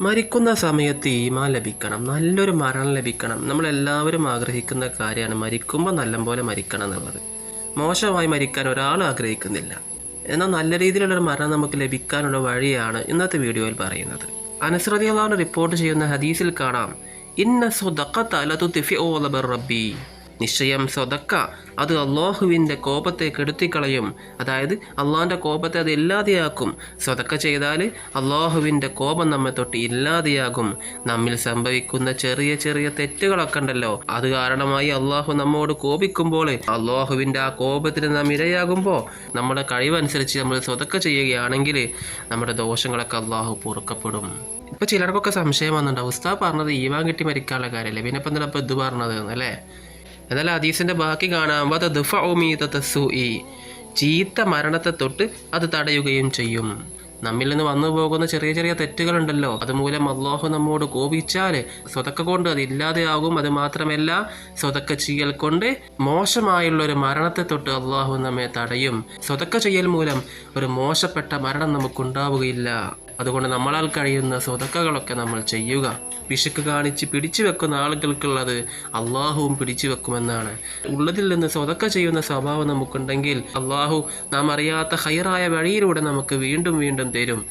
മരിക്കുന്ന സമയത്ത് ഈമാൻ ലഭിക്കണം. നല്ലൊരു മരണം ലഭിക്കണം. നമ്മളെല്ലാവരും ആഗ്രഹിക്കുന്ന കാര്യമാണ് മരിക്കുമ്പോൾ നല്ലപോലെ മരിക്കണം എന്നുള്ളത്. മോശമായി മരിക്കാൻ ഒരാളും ആഗ്രഹിക്കുന്നില്ല. എന്നാൽ നല്ല രീതിയിലുള്ളൊരു മരണം നമുക്ക് ലഭിക്കാനുള്ള വഴിയാണ് ഇന്നത്തെ വീഡിയോയിൽ പറയുന്നത്. അനുസൃതികളാണ് റിപ്പോർട്ട് ചെയ്യുന്ന ഹദീസിൽ കാണാം. ഇന്ന ഓ റബ്ബി. നിശ്ചയം സ്വതക്ക. അത് അള്ളാഹുവിന്റെ കോപത്തെ കെടുത്തിക്കളയും. അതായത് അള്ളാഹിന്റെ കോപത്തെ അത് ഇല്ലാതെയാക്കും. സ്വതക്ക ചെയ്താൽ അള്ളാഹുവിന്റെ കോപം നമ്മെ തൊട്ട് ഇല്ലാതെയാകും. നമ്മിൽ സംഭവിക്കുന്ന ചെറിയ ചെറിയ തെറ്റുകളൊക്കെ ഉണ്ടല്ലോ. അത് കാരണമായി അള്ളാഹു നമ്മോട് കോപിക്കുമ്പോൾ അള്ളാഹുവിന്റെ ആ കോപത്തിന് നാം ഇരയാകുമ്പോൾ നമ്മുടെ കഴിവനുസരിച്ച് നമ്മൾ സ്വതക്ക ചെയ്യുകയാണെങ്കിൽ നമ്മുടെ ദോഷങ്ങളൊക്കെ അള്ളാഹു പൊറുക്കപ്പെടും. ഇപ്പൊ ചിലർക്കൊക്കെ സംശയം വന്നിട്ടുണ്ടാവും ഉസ്താ പറഞ്ഞത് ഈവാൻ കിട്ടി മരിക്കാനുള്ള കാര്യമല്ലേ? പിന്നെ ഇപ്പം എന്താണ് ഇപ്പൊ ഇത് പറഞ്ഞത് അല്ലേ? എന്നാൽ ഹദീസിന്റെ ബാക്കി കാണാം. ചീത്ത മരണത്തെ തൊട്ട് അത് തടയുകയും ചെയ്യും. നമ്മിൽ നിന്ന് വന്നു പോകുന്ന ചെറിയ ചെറിയ തെറ്റുകളുണ്ടല്ലോ. അതുമൂലം അള്ളാഹു നമ്മോട് കോപിച്ചാൽ സ്വതക്ക കൊണ്ട് അത് ഇല്ലാതെയാകും. അത് മാത്രമല്ല സ്വതക്ക ചെയ്യൽ കൊണ്ട് മോശമായുള്ള ഒരു മരണത്തെ തൊട്ട് അള്ളാഹു നമ്മെ തടയും. സ്വതക്ക ചെയ്യൽ മൂലം ഒരു മോശപ്പെട്ട മരണം നമുക്കുണ്ടാവുകയില്ല. അതുകൊണ്ട് നമ്മളാൽ കഴിയുന്ന സ്വതക്കകളൊക്കെ നമ്മൾ ചെയ്യുക. പിശുക്ക് കാണിച്ച് പിടിച്ചു വെക്കുന്ന ആളുകൾക്കുള്ളത് അള്ളാഹുവും പിടിച്ചു വെക്കുമെന്നാണ്. ഉള്ളതിൽ നിന്ന് സ്വതക്ക ചെയ്യുന്ന സ്വഭാവം നമുക്കുണ്ടെങ്കിൽ അള്ളാഹു നാം അറിയാത്ത ഹൈറായ വഴിയിലൂടെ നമുക്ക് വീണ്ടും വീണ്ടും തരും.